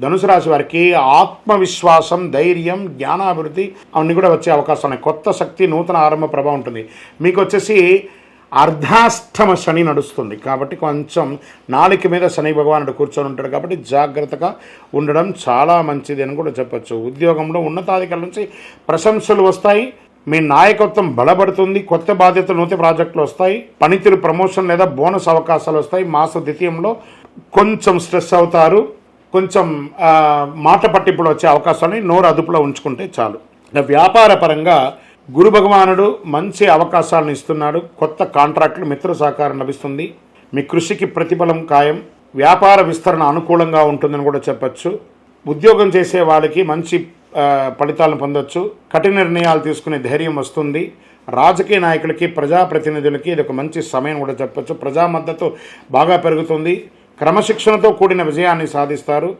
ధనుసు రాశి వారికి ఆత్మవిశ్వాసం ధైర్యం జ్ఞానాభివృద్ధి అవన్నీ కూడా వచ్చే అవకాశం ఉన్నాయి. కొత్త శక్తి నూతన ఆరంభ ప్రభావం ఉంటుంది. మీకు వచ్చేసి అర్ధాష్టమ శని నడుస్తుంది. కాబట్టి కొంచెం నాలుక మీద శని భగవానుడు కూర్చొని ఉంటాడు కాబట్టి జాగ్రత్తగా ఉండడం చాలా మంచిది అని కూడా చెప్పచ్చు. ఉద్యోగంలో ఉన్నతాధికారుల నుంచి ప్రశంసలు వస్తాయి. మీ నాయకత్వం బలపడుతుంది. కొత్త బాధ్యతలు నూతన ప్రాజెక్టులు వస్తాయి. పనితీరు ప్రమోషన్ లేదా బోనస్ అవకాశాలు వస్తాయి. మాస ద్వితీయంలో కొంచెం స్ట్రెస్ అవుతారు. కొంచెం మాట పట్టింపులు వచ్చే అవకాశాన్ని నోరు అదుపులో ఉంచుకుంటే చాలు. వ్యాపార పరంగా గురు భగవానుడు మంచి అవకాశాలను ఇస్తున్నాడు. కొత్త కాంట్రాక్టులు మిత్ర సహకారం లభిస్తుంది. మీ కృషికి ప్రతిఫలం ఖాయం. వ్యాపార విస్తరణ అనుకూలంగా ఉంటుందని కూడా చెప్పచ్చు. ఉద్యోగం చేసే వాళ్ళకి మంచి ఫలితాలను పొందొచ్చు. కఠిన నిర్ణయాలు తీసుకునే ధైర్యం వస్తుంది. రాజకీయ నాయకులకి ప్రజాప్రతినిధులకి ఇది ఒక మంచి సమయం కూడా చెప్పచ్చు. ప్రజా మద్దతు బాగా పెరుగుతుంది. క్రమశిక్షణతో కూడిన విజయాన్ని సాధిస్తారు.